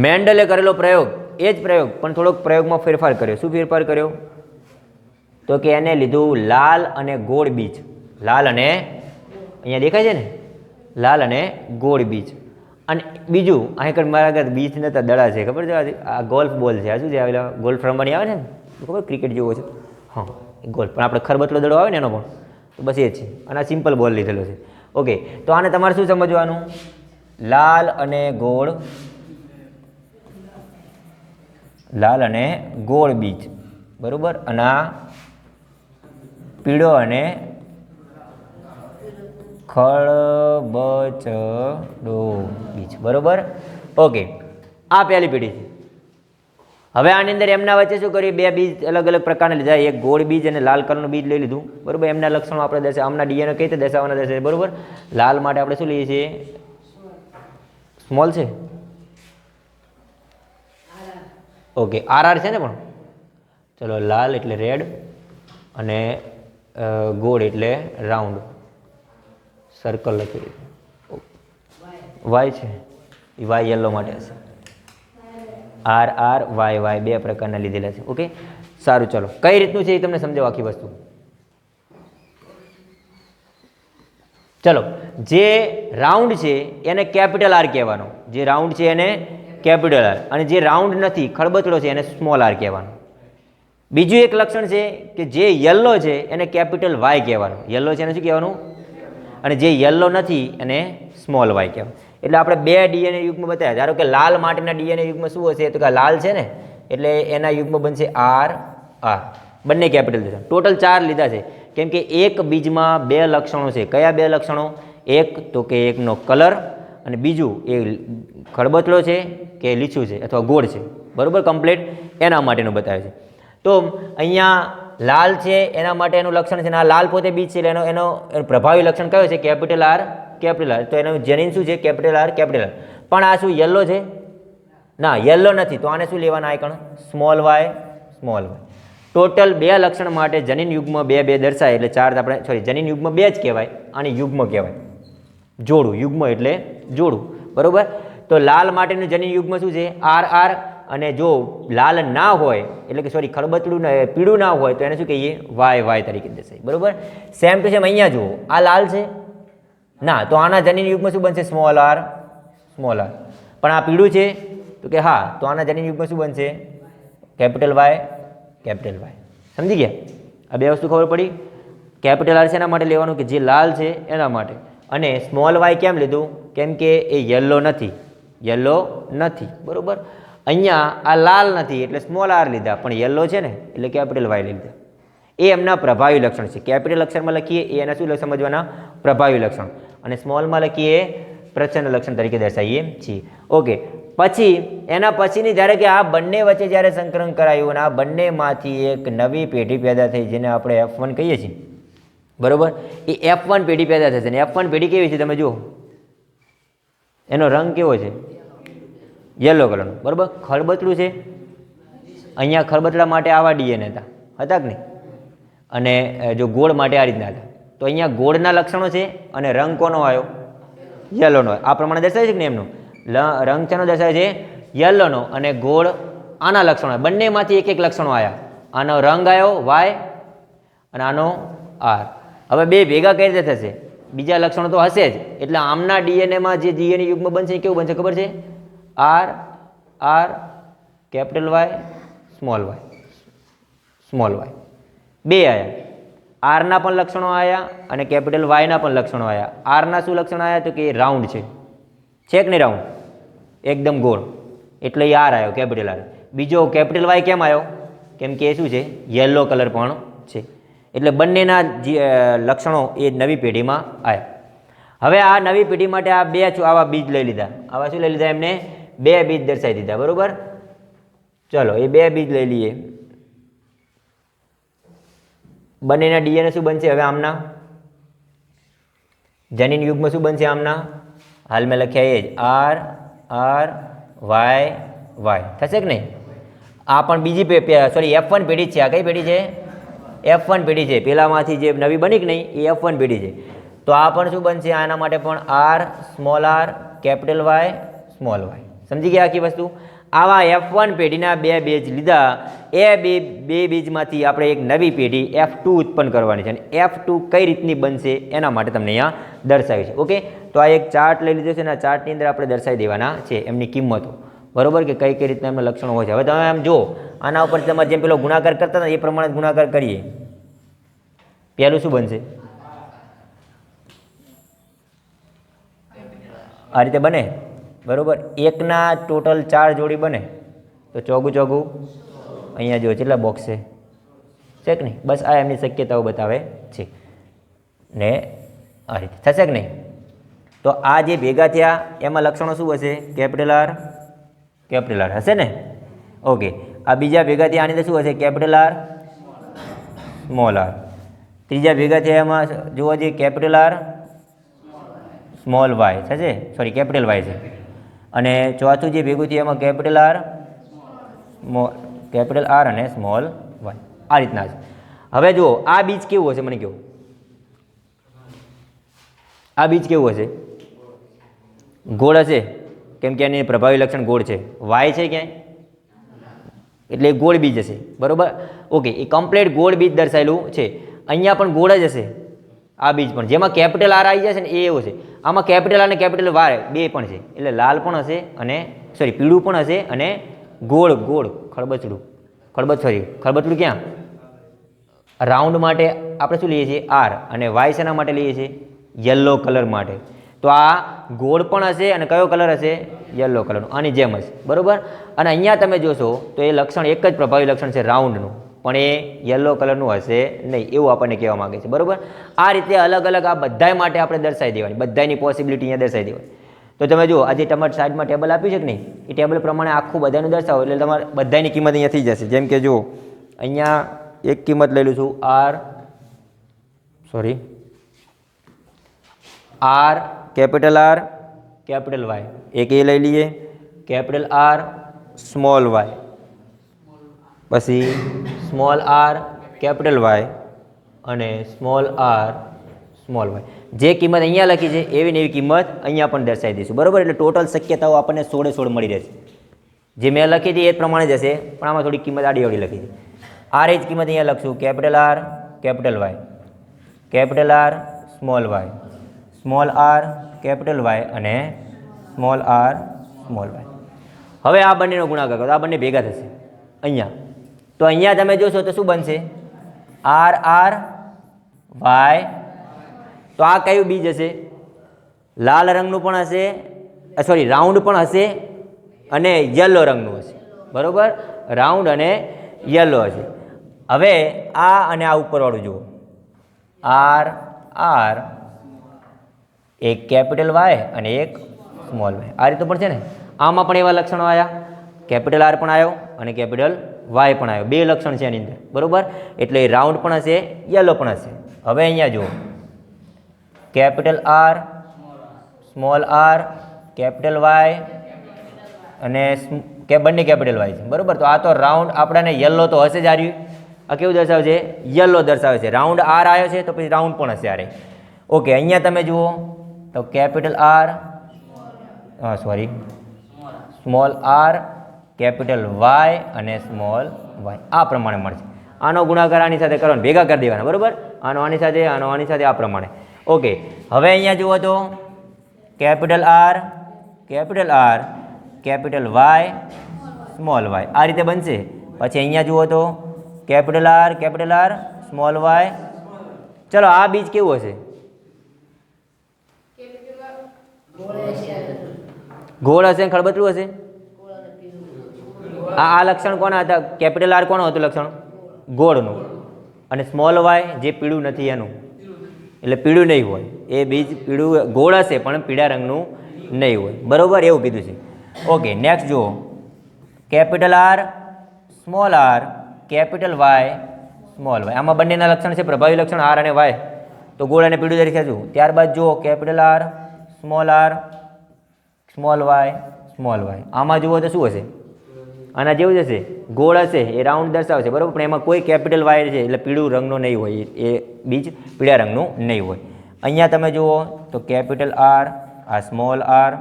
મેન્ડલે કરેલો પ્રયોગ, એ જ પ્રયોગ, પણ થોડોક પ્રયોગમાં ફેરફાર કર્યો. શું ફેરફાર કર્યો? તો કે એને લીધું લાલ અને ગોળ બીજ. લાલ અને અહીંયા દેખાય છે ને? લાલ અને ગોળ બીજ. અને બીજું, અહીં કણ મારા આગળ બીજ નતા, દડા છે, ખબર છે? આ- ગોલ્ફ બોલ છે. આ શું છે? આવેલા ગોલ્ફ રમવાની આવે છે ને? ખબર? ક્રિકેટ જેવો છે. હા ગોલ્ફ પણ આપણે ખરબતલો દડો આવે ને એનો પણ, તો બસ એ છે. અને આ સિમ્પલ બોલ લીધેલો છે. ઓકે તો આને તમારે શું સમજવાનું? લાલ અને ગોળ લાલ અને ગોળ બીજ, બરોબર? અને આ પીળો અને ખળબચડો બીજ, બરાબર? ઓકે આ પહેલી પેઢી છે. હવે આની અંદર એમના વચ્ચે શું કર્યું? બે બીજ અલગ અલગ પ્રકારના લીધા. એક ગોળ બીજ અને લાલ કલરનું બીજ લઈ લીધું. બરાબર? એમના લક્ષણો આપણે દર્શાવ, આમના ડીએનએ કઈ રીતે દર્શાવવાના દર્શાવે બરાબર? લાલ માટે આપણે શું લઈએ છીએ? સ્મોલ છે? ઓકે આર આર છે ને પણ? ચલો, લાલ એટલે રેડ અને ગોળ એટલે રાઉન્ડ. સર્કલ લખી દીધું વાય છે. એ વાય યલો માટે હશે. આર આર વાય વાય બે પ્રકારના લીધેલા છે. ઓકે? સારું, ચલો. કઈ રીતનું છે એ તમને સમજાવો આખી વસ્તુ? ચલો. જે રાઉન્ડ છે એને કેપિટલ આર કહેવાનો. જે રાઉન્ડ છે એને કેપિટલ આર અને જે રાઉન્ડ નથી ખળબચડો છે, એને સ્મોલ આર કહેવાનું. બીજું એક લક્ષણ છે કે જે યલો છે, એને કેપિટલ વાય કહેવાનું. યલો છે એને શું કહેવાનું? અને જે યલો નથી, એને સ્મોલ વાય કહેવાનું. એટલે આપણે બે ડીએનએ યુગમાં બતાવ્યા. ધારો કે લાલ માટેના ડીએનએ યુગમાં શું હશે? તો કે લાલ છે ને? એટલે એના યુગમાં બનશે આર આર બંને કેપિટલ છે. ટોટલ ચાર લીધા છે. કેમ કે એક બીજમાં બે લક્ષણો છે. કયા બે લક્ષણો? એક તો કે એકનો કલર અને બીજું એ ખળબચડો છે. કે લીચું છે અથવા ગોળ છે. બરાબર? કમ્પ્લીટ એના માટેનું બતાવે છે. તો અહીંયા લાલ છે, એના માટે એનું લક્ષણ છે અને આ લાલ પોતે બીજ છે એનો એનો પ્રભાવી લક્ષણ કયો છે? કેપિટલ આર કેપિટલ આર તો એનું જેનિન શું છે? કેપિટલ આર કેપિટલ આર પણ આ શું યલો છે? ના યલો નથી. તો આને શું લેવાના આયકણ small Y small Y total બે લક્ષણ માટે જનીન યુગમાં બે બે દર્શાય એટલે ચાર આપણે સોરી જનીન યુગમાં બે જ કહેવાય અને યુગ્મ કહેવાય. જોડું, યુગ્મ એટલે જોડું. બરોબર? તો લાલ માટેનું જનીન યુગ્મ શું છે? આર આર અને જો લાલ ના હોય, એટલે કે સોરી ખળબચડું ને, પીળું ના હોય, તો એને શું કહીએ? વાય વાય તરીકે દર્શાય બરોબર? સેમ ટુ સેમ અહીંયા જુઓ, આ લાલ છે? ના, તો આના જનીન યુગમાં શું બનશે? સ્મોલ આર સ્મોલ આર પણ આ પીળું છે? તો કે હા, તો આના જનીન યુગમાં શું બનશે? Capital Y capital Y. સમજી ગયા? આ બે વસ્તુ ખબર પડી? કેપિટલ આર છે એના માટે લેવાનું? કે જે લાલ છે, એના માટે. અને સ્મોલ વાય કેમ લીધું? કેમ કે એ યલો નથી. યલો નથી, બરાબર? અહીંયા આ લાલ નથી, એટલે સ્મોલ આર લીધા, પણ યલો છે ને, એટલે કેપિટલ વાય લીધા. એ એમના પ્રભાવી લક્ષણ છે. કેપિટલ અક્ષરમાં લખીએ, એ એના શું સમજવાના? પ્રભાવી લક્ષણ. અને સ્મોલમાં લખીએ પ્રચંડ લક્ષણ તરીકે દર્શાવીએ છીએ. ઓકે પછી, એના પછીની જ્યારે કે આ બંને વચ્ચે જ્યારે સંકલન કરાયું અને આ બંનેમાંથી એક નવી પેઢી પેદા થઈ, જેને આપણે એફ કહીએ છીએ. બરાબર? એ એફ પેઢી પેદા થશે. ને એફ પેઢી કેવી છે, તમે જુઓ. એનો રંગ કેવો છે? યલો કલરનો બરાબર? ખળબચડું છે? અહીંયા ખળબચડા માટે આવા ડીએનએ હતા. હતા કે નહીં? અને જો ગોળ માટે આ રીતના હતા. તો અહીંયા ગોળના લક્ષણો છે અને રંગ કોનો આવ્યો? યલોનો આ પ્રમાણે દર્શાવે છે કે નહીં એમનું? રંગ શેનો દર્શાવે છે? યલોનો અને ગોળ આના લક્ષણો બંનેમાંથી એક એક લક્ષણો આવ્યા. આનો રંગ આવ્યો વાય અને આનો આર હવે બે ભેગા કઈ રીતે થશે? બીજા લક્ષણો તો હશે જ. એટલે આમના ડીએનએમાં જે ડીએનએ યુગ્મ બનશે કેવું બનશે ખબર છે? R R, capital Y, small Y. Small Y. બે આવ્યા આરના પણ લક્ષણો આવ્યા અને કેપિટલ વાયના પણ લક્ષણો આવ્યા આરના શું લક્ષણ આવ્યા તો કે એ રાઉન્ડ છે. છે કે નહીં રાઉન્ડ? એકદમ ગોળ. એટલે એ આર આવ્યો કેપિટલ આર. બીજો કેપિટલ વાય કેમ આવ્યો કેમ કે એ શું છે? યલો કલર પણ છે. એટલે બંનેના જે લક્ષણો એ નવી પેઢીમાં આવ્યા હવે આ નવી પેઢી માટે આ બે આવા બીજ લઈ લીધા. આવા શું લઈ લીધા એમને? બે બીજ દર્શાવી દીધા. બરોબર? ચલો, એ બે બીજ લઈ લઈએ. બંનેના ડીએનએ શું બનશે? હવે આમના? જનીન યુગમાં શું બનશે આમના? હાલ મેં લખ્યા એ જ. R R, Y Y. થશે કે નહીં? આ પણ બીજી સોરી એફ વન પેઢી છે. આ કઈ પેઢી છે? એફ વન પેઢી છે. પેલામાંથી જે નવી બની કે નહીં, એ એફ વન પેઢી છે. તો આ પણ શું બનશે? આના માટે પણ R small R capital Y small Y સમજી ગયા આખી વસ્તુ? આવા એફ વન પેઢીના બે બેજ લીધા. એ બે બે બેજમાંથી આપણે એક નવી પેઢી એફ ટુ ઉત્પન્ન કરવાની છે. અને એફ ટુ કઈ રીતની બનશે એના માટે તમને અહીંયા દર્શાવી છે. ઓકે? તો આ એક ચાર્ટ લઈ લીધો છે અને ચાર્ટની અંદર આપણે દર્શાવી દેવાના છે એમની કિંમતો. બરોબર કે કઈ કઈ રીતના એમના લક્ષણો હોય છે? હવે તમે આમ જો આના ઉપર તમારે જેમ પેલો ગુણાકાર કરતા હતા એ પ્રમાણે ગુણાકાર કરીએ. પહેલું શું બનશે? આ રીતે બને? બરોબર? એકના ટોટલ ચાર જોડી બને. તો ચોગું ચોગું અહીંયા જો કેટલા બોક્સ છે? છે કે નહીં? બસ આ એમની શક્યતાઓ બતાવે છે. ને આ રીતે. થશે કે નહીં? તો આ જે ભેગા થયા, એમાં લક્ષણો શું હશે? કેપિટલ આર કેપિટલ આર હશે ને? ઓકે આ બીજા ભેગા થયા આની અંદર શું હશે? કેપિટલ આર સ્મોલ આર ત્રીજા ભેગા થયા એમાં જોવા જઈએ કેપિટલ આર સ્મોલ વાય થશે? સોરી કેપિટલ વાય છે. અને ચોથું જે ભેગું થયું એમાં કેપિટલ આર કેપિટલ આર અને સ્મોલ વાય આ રીતના છે. હવે જુઓ, આ બીજ કેવું હશે મને કહો. આ બીજ કેવું હશે? ગોળ હશે? કેમ કે એને પ્રભાવી લક્ષણ ગોળ છે. વાય છે ક્યાંય? એટલે એ ગોળ બીજ હશે. બરોબર? ઓકે એ કમ્પ્લીટ ગોળ બીજ દર્શાવેલું છે. અહીંયા પણ ગોળ જ હશે. આ બીજ પણ. જેમાં કેપિટલ આર આવી જશે ને એ એવો છે આમાં કેપિટલ અને કેપિટલ વાર બે પણ છે. એટલે લાલ પણ હશે અને સોરી પીળું પણ હશે અને ગોળ ગોળ, ખળબચડું. ખળબચ સોરી ખળબચડું ક્યાં? રાઉન્ડ માટે આપણે શું લઈએ છીએ? આર અને વાય શેના માટે લઈએ છીએ? યલો કલર માટે. તો આ ગોળ પણ હશે અને કયો કલર હશે? યલો કલરનો. આની જેમ હશે. બરોબર? અને અહીંયા તમે જોશો તો એ લક્ષણ એક જ પ્રભાવી લક્ષણ છે રાઉન્ડનું. પણ એ યલો કલરનું હશે નહીં, એવું આપણને કહેવા માંગે છે. બરાબર? આ રીતે અલગ અલગ આ બધાય માટે આપણે દર્શાવી દેવાની. બધાની પોસિબિલિટી અહીંયા દર્શાવી દેવાની. તો તમે જુઓ, આજે તમારી સાઈડમાં ટેબલ આપ્યું છે કે નહીં? એ ટેબલ પ્રમાણે આખું બધાનું દર્શાવો, એટલે તમારે બધાની કિંમત અહીંયા થઈ જશે. જેમ કે જુઓ, અહીંયા એક કિંમત લઈ લઉં છું. R sorry R capital R capital Y એક એ લઈ લઈએ. કેપિટલ આર સ્મોલ વાય પછી સ્મોલ આર કેપિટલ વાય અને સ્મોલ આર સ્મોલ વાય જે કિંમત અહીંયા લખી છે, એવી ને એવી કિંમત અહીંયા પણ દર્શાવી દઈશું. બરાબર? એટલે ટોટલ શક્યતાઓ આપણને સોળે સોળ મળી રહેશે. જે મેં લખી હતી એ પ્રમાણે જ હશે, પણ આમાં થોડી કિંમત આડી અવડી લખી છે. આર એ જ કિંમત અહીંયા લખશું. Capital R capital Y capital R small Y small R capital Y અને સ્મોલ આર સ્મોલ વાય હવે આ બંનેનો ગુણાકાર કરો, આ બંને ભેગા થશે. અહીંયા. તો અહીંયા તમે જોશો તો શું બનશે? આર આર વાય તો આ કયું બીજ હશે? લાલ રંગનું પણ હશે સોરી રાઉન્ડ પણ હશે અને યલો રંગનું હશે. બરાબર? રાઉન્ડ અને યલો હશે. હવે આ અને આ ઉપરવાળું જુઓ. આર આર એક કેપિટલ વાય અને એક સ્મોલ વાય આ રીતે પણ છે ને? આમાં પણ એવા લક્ષણો આવ્યા કેપિટલ આર પણ આવ્યો અને કેપિટલ વાય પણ આવ્યો બે લક્ષણ છે એની અંદર. બરાબર? એટલે રાઉન્ડ પણ હશે યલો પણ હશે. હવે અહીંયા જુઓ. Capital R small R capital Y અને કે બંને કેપિટલ વાય છે. બરાબર? તો આ તો રાઉન્ડ આપણાને યલો તો હશે જ આ રહ્યું. આ કેવું દર્શાવે છે? યલો દર્શાવે છે. રાઉન્ડ આર આવ્યો છે તો પછી રાઉન્ડ પણ હશે આરે ઓકે અહીંયા તમે જુઓ. તો કેપિટલ આર હા sorry small R capital Y અને સ્મોલ વાય આ પ્રમાણે મળશે. આનો ગુણાકાર આની સાથે કરવાનો ભેગા કરી દેવાના, બરાબર? આનો આની સાથે, આનો આની સાથે, આ પ્રમાણે. ઓકે હવે અહીંયા જુઓ તો capital R capital R capital Y small Y આ રીતે બનશે. પછી અહીંયા જુઓ તો capital R capital R small Y ચલો, આ બીજ કેવું હશે? ગોળ હશે ને ખળબતરું હશે? આ આ લક્ષણ કોના હતા? કેપિટલ આર કોનું હતું લક્ષણ? ગોળનું. અને સ્મોલ વાય જે પીળું નથી એનું. એટલે પીળું નહીં હોય. એ બીજ પીળું ગોળ હશે, પણ પીળા રંગનું નહીં હોય. બરાબર એવું કીધું છે. ઓકે નેક્સ્ટ જુઓ. Capital R small R capital Y small Y આમાં બંનેના લક્ષણ છે, પ્રભાવી લક્ષણ આર અને વાય તો ગોળ અને પીળું તરીકે જુઓ. ત્યારબાદ જુઓ capital R small R small Y small Y આમાં જુઓ તો શું હશે? આના જેવું જ હશે. ગોળ હશે, એ રાઉન્ડ દર્શાવશે બરાબર? પણ એમાં કોઈ કેપિટલ વાયર છે, એટલે પીળું રંગનો નહીં હોય. એ બીજ પીળા રંગનું નહીં હોય. અહીંયા તમે જુઓ તો કેપિટલ આર આ સ્મોલ આર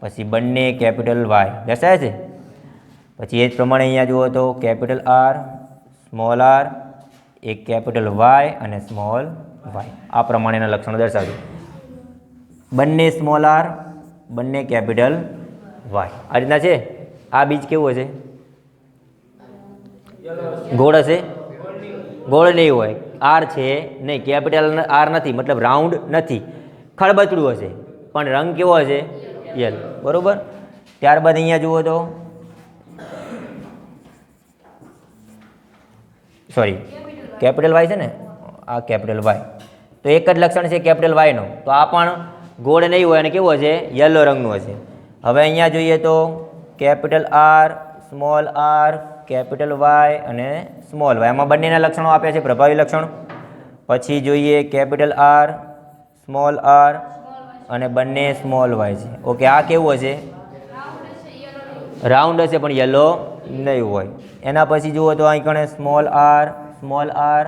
પછી બંને કેપિટલ વાય દર્શાવે છે? પછી એ જ પ્રમાણે અહીંયા જુઓ તો કેપિટલ આર સ્મોલ આર એક કેપિટલ વાય અને સ્મોલ વાય આ પ્રમાણેના લક્ષણો દર્શાવજો. બંને સ્મોલ આર બંને કેપિટલ વાય આ રીતના છે? આ બીજ કેવો છે ગોળ હશે? ગોળ નહીં હોય. આર છે નહીં કેપિટલ આર નથી, મતલબ રાઉન્ડ નથી. ખળબચડું હશે. પણ રંગ કેવો હશે? યલો બરાબર? ત્યારબાદ અહીંયા જુઓ તો. સોરી કેપિટલ વાય છે ને? આ કેપિટલ વાય તો એક જ લક્ષણ છે કેપિટલ વાયનો તો આ પણ ગોળ નહીં હોય અને કેવો હશે યલો રંગનું હશે હવે અહીંયા જોઈએ તો capital R small R capital Y અને સ્મોલ વાય આમાં બંનેના લક્ષણો આપ્યા છે, પ્રભાવી લક્ષણો. પછી જોઈએ કેપિટલ આર સ્મોલ આર અને બંને સ્મોલ વાય છે. ઓકે, આ કેવું હશે રાઉન્ડ હશે, પણ યલો નહીં હોય. એના પછી જુઓ તો અહીં કણે small R small R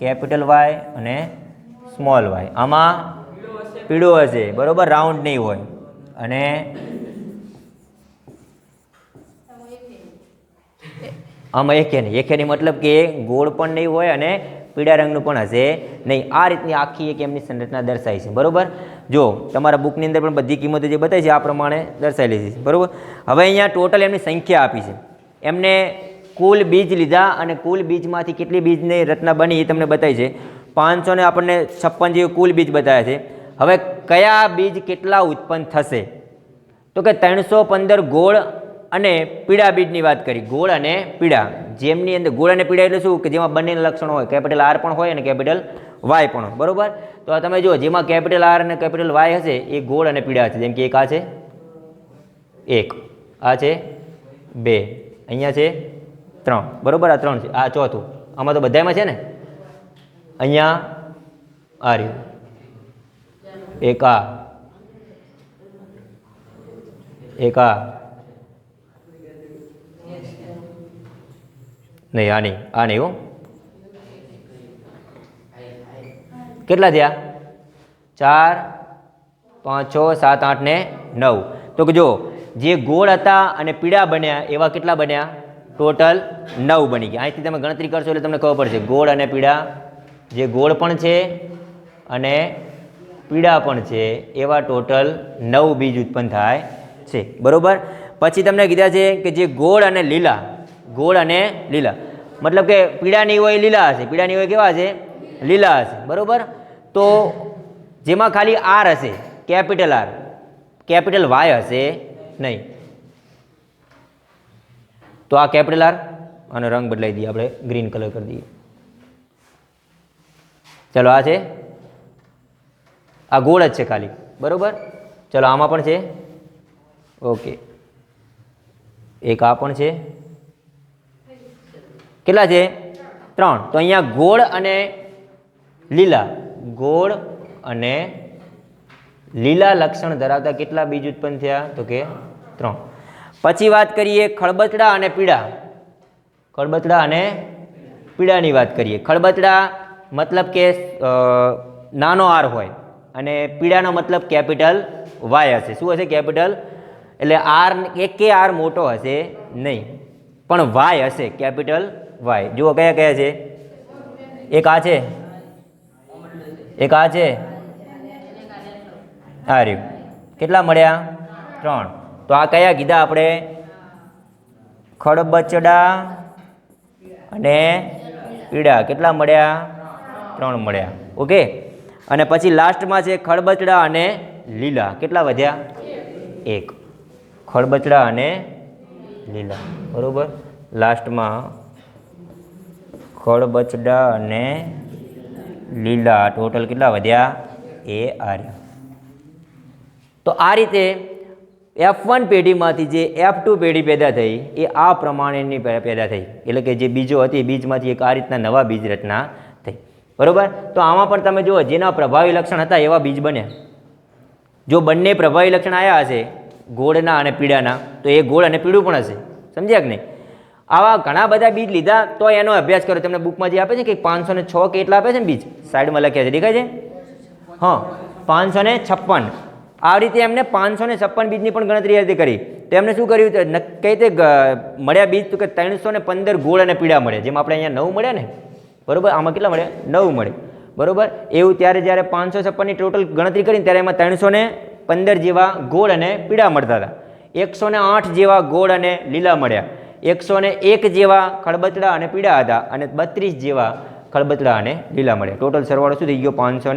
capital Y અને સ્મોલ વાય આમાં પીળો હશે. બરોબર? રાઉન્ડ નહીં હોય. અને આમાં એકે નહીં એકે નહીં મતલબ કે ગોળ પણ નહીં હોય અને પીળા રંગનું પણ હશે નહીં. આ રીતની આખી એક એમની સંરચના દર્શાવી છે. બરાબર? જો, તમારા બુકની અંદર પણ બધી કિંમતો જે બતાવી છે, આ પ્રમાણે દર્શાવેલી છે. બરાબર? હવે અહીંયા ટોટલ એમની સંખ્યા આપી છે. એમને કુલ બીજ લીધા અને કુલ બીજમાંથી કેટલી બીજની રચના બની એ તમને બતાવી છે. પાંચસો ને આપણને છપ્પન જેવું કુલ બીજ બતાવ્યા છે. હવે કયા બીજ કેટલા ઉત્પન્ન થશે? તો કે ત્રણસો પંદર ગોળ અને પીળા બીજની વાત કરી. ગોળ અને પીળા. જેમની અંદર ગોળ અને પીળા એટલે શું? કે જેમાં બંનેના લક્ષણો હોય. કેપિટલ આર પણ હોય અને કેપિટલ વાય પણ બરોબર? તો આ તમે જુઓ, જેમાં કેપિટલ આર અને કેપિટલ વાય હશે, એ ગોળ અને પીળા હશે જેમ કે એક આ છે, એક. આ છે, બે. અહીંયા છે, ત્રણ. બરોબર? આ ત્રણ છે. આ ચોથું. આમાં તો બધામાં છે ને? અહીંયા આ રહ્યું. એક. એક. નહીં, આ નહીં આ નહીં હો. કેટલા થયા? ચાર, પાંચ, છ, સાત, આઠ, ને નવ. તો કે જો, જે ગોળ હતા અને પીળા બન્યા, એવા કેટલા બન્યા? ટોટલ નવ બની ગયા. અહીંથી તમે ગણતરી કરશો એટલે તમને ખબર પડશે. ગોળ અને પીળા, જે ગોળ પણ છે અને પીળા પણ છે, એવા ટોટલ નવ બીજ ઉત્પન્ન થાય છે. બરાબર? પછી તમને કીધા છે કે જે ગોળ અને લીલા, ગોળ અને લીલા. મતલબ કે પીળાની હોય લીલા હશે પીળાની હોય કેવા હશે? લીલા હશે. બરાબર? તો જેમાં ખાલી આર હશે, કેપિટલ આર. કેપિટલ વાય હશે નહીં. તો આ કેપિટલ આર અને રંગ બદલાઈ દઈએ, આપણે ગ્રીન કલર કરી દઈએ. ચલો, આ છે. આ ગોળ જ છે ખાલી. બરોબર? ચલો, આમાં પણ છે. ઓકે. એક આ પણ છે. કેટલા છે? ત્રણ. તો અહીંયા ગોળ અને લીલા. ગોળ અને લીલા લક્ષણ ધરાવતા કેટલા બીજ ઉત્પન્ન થયા? તો કે ત્રણ. પછી વાત કરીએ ખળબચડા અને પીળા. ખળબચડા અને પીળાની વાત કરીએ. ખળબચડા મતલબ કે નાનો આર હોય. અને પીળાનો મતલબ કેપિટલ વાય હશે. શું હશે કેપિટલ? એટલે આર એક કે આર મોટો હશે નહીં, પણ વાય હશે કેપિટલ વાય. જુઓ કયા કયા છે? એક આ છે? એક આ છે? આ રહ્યું. કેટલા મળ્યા? ત્રણ. તો આ કયા કીધા આપણે? ખડબચડા અને પીડા. કેટલા મળ્યા? ત્રણ મળ્યા. ઓકે? અને પછી લાસ્ટમાં છે ખડબચડા અને લીલા. કેટલા વધ્યા? એક. ખડબચડા અને લીલા. બરાબર? લાસ્ટમાં ખડબચડા અને લીલા. ટોટલ કેટલા વધ્યા? એ આર્યા તો આ રીતે એફ વન પેઢીમાંથી જે એફ ટુ પેઢી પેદા થઈ, એ આ પ્રમાણેની પેદા થઈ. એટલે કે જે બીજો હતી બીજમાંથી એક આ રીતના નવા બીજ રચના બરોબર? તો આમાં પણ તમે જુઓ, જેના પ્રભાવી લક્ષણ હતા એવા બીજ બન્યા. જો બંને પ્રભાવી લક્ષણ આવ્યા હશે, ગોળના અને પીળાના, તો એ ગોળ અને પીળું પણ હશે. સમજ્યા કે નહીં? આવા ઘણા બધા બીજ લીધા, તો એનો અભ્યાસ કરો તમને બુકમાં જે આપે છે કે પાંચસો ને છ કે એટલા આપે છે ને બીજ? સાઈડમાં લખ્યા છે, દેખાય છે? હા, પાંચસો ને છપ્પન. આ રીતે એમને પાંચસો ને છપ્પન બીજની પણ ગણતરી રીતે કરી. તો એમને શું કર્યું? કઈ રીતે મળ્યા બીજ? તો કે ત્રણસો ને પંદર ગોળ અને પીળા મળે જેમ આપણે અહીંયા નવ મળ્યા ને. બરોબર? આમાં કેટલા મળે નવ મળે. બરાબર? એવું ત્યારે જ્યારે પાંચસો છપ્પનની ટોટલ ગણતરી કરીને ત્યારે એમાં ત્રણસો પંદર જેવા ગોળ અને પીળા મળતા હતા. એકસો આઠ જેવા ગોળ અને લીલા મળ્યા. એકસો એક જેવા ખળબચડા અને પીળા હતા અને બત્રીસ જેવા ખળબચડા અને લીલા મળ્યા. ટોટલ સરવાળો શું થઈ ગયો? પાંચસો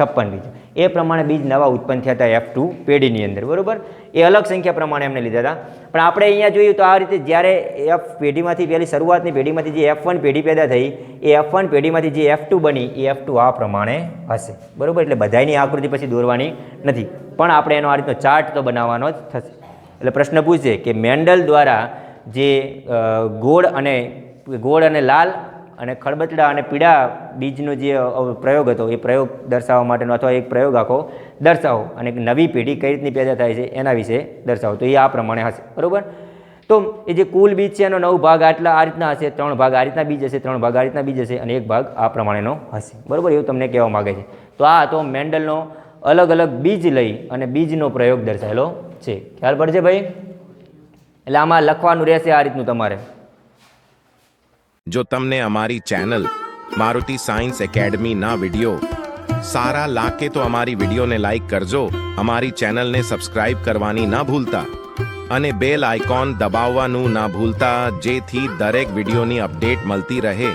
છપ્પન બીજ એ પ્રમાણે બીજ નવા ઉત્પન્ન થયા હતા એફ ટુ પેઢીની અંદર, બરાબર? એ અલગ સંખ્યા પ્રમાણે એમને લીધા હતા. પણ આપણે અહીંયા જોઈએ તો આ રીતે જ્યારે એફ પેઢીમાંથી પહેલી શરૂઆતની પેઢીમાંથી જે એફ વન પેઢી પેદા થઈ, એ એફ વન પેઢીમાંથી જે એફ ટુ બની, એ એફ ટુ આ પ્રમાણે હશે. બરાબર? એટલે બધાની આકૃતિ પછી દોરવાની નથી. પણ આપણે એનો આ રીતનો ચાર્ટ તો બનાવવાનો જ થશે. એટલે પ્રશ્ન પૂછશે કે મેન્ડલ દ્વારા જે ગોળ અને ગોળ અને લાલ અને ખળબચડા અને પીડા બીજનો જે પ્રયોગ હતો, એ પ્રયોગ દર્શાવવા માટેનો અથવા એક પ્રયોગ આખો દર્શાવો. અને નવી પેઢી કઈ રીતની પેદા થાય છે, એના વિશે દર્શાવો. તો એ આ પ્રમાણે હશે. બરાબર? તો એ જે કુલ બીજ છે, એનો નવ ભાગ આટલા આ રીતના હશે, ત્રણ ભાગ આ રીતના બીજ હશે, ત્રણ ભાગ આ રીતના બીજ હશે અને એક ભાગ આ પ્રમાણેનો હશે. બરોબર? એવું તમને કહેવા માગે છે. તો આ તો મેન્ડલનો અલગ અલગ બીજ લઈ અને બીજનો પ્રયોગ દર્શાવેલો છે. ખ્યાલ પડશે ભાઈ? એટલે આમાં લખવાનું રહેશે આ રીતનું તમારે. જો તમને અમારી ચેનલ મારુતિ સાયન્સ એકેડમીના વીડિયો સારા લાગે તો અમારી વિડીયોને લાઈક કરજો, અમારી ચેનલને સબસ્ક્રાઇબ કરવાની ના ભૂલતા અને બેલ આઇકોન દબાવવાનું ના ભૂલતા, જેથી દરેક વિડીયોની અપડેટ મળતી રહે.